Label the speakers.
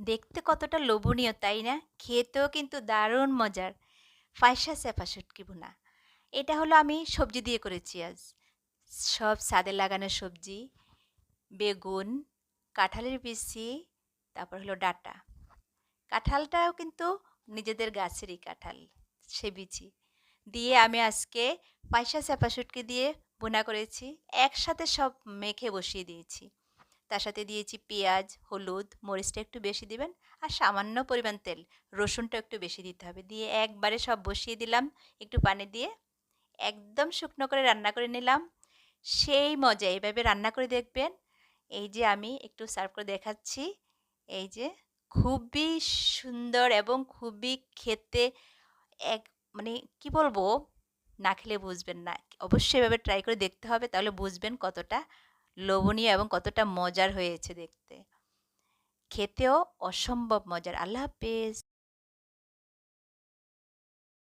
Speaker 1: দেখতে কতটা লোভনীয়, তাই না? খেতেও কিন্তু দারুণ মজার। ফাইসা স্যাপা শুটকি ভুনা। এটা হলো আমি সবজি দিয়ে করেছি আজ। সব সাদে লাগানো সবজি, বেগুন, কাঁঠালের বিচি, তারপর হলো ডাটা। কাঁঠালটাও কিন্তু নিজেদের গাছেরই কাঁঠাল, সে বিচি। দিয়ে আমি আজকে পায়সা চাপা শুটকি দিয়ে বোনা করেছি। একসাথে সব মেখে বসিয়ে দিয়েছি। তার সাথে দিয়েছি পেঁয়াজ, হলুদ, মরিচটা একটু বেশি দিবেন আর সামান্য পরিমাণ তেল। রসুনটা একটু বেশি দিতে হবে। দিয়ে একবারে সব বসিয়ে দিলাম একটু পানি দিয়ে। একদম শুকনো করে রান্না করে নিলাম। সেই মজা এইভাবে রান্না করে দেখবেন। এই যে আমি একটু সার্ভ করে দেখাচ্ছি। এই যে খুবই সুন্দর এবং খুবই খেতে এক মানে কি বলব? না খেলে বুঝবেন না। অবশ্যই এভাবে ট্রাই করে দেখতে হবে, তাহলে বুঝবেন কতটা লোভনীয় এবং কতটা মজার হয়েছে দেখতে। খেতেও অসম্ভব মজার। আল্লাহ হাফেজ।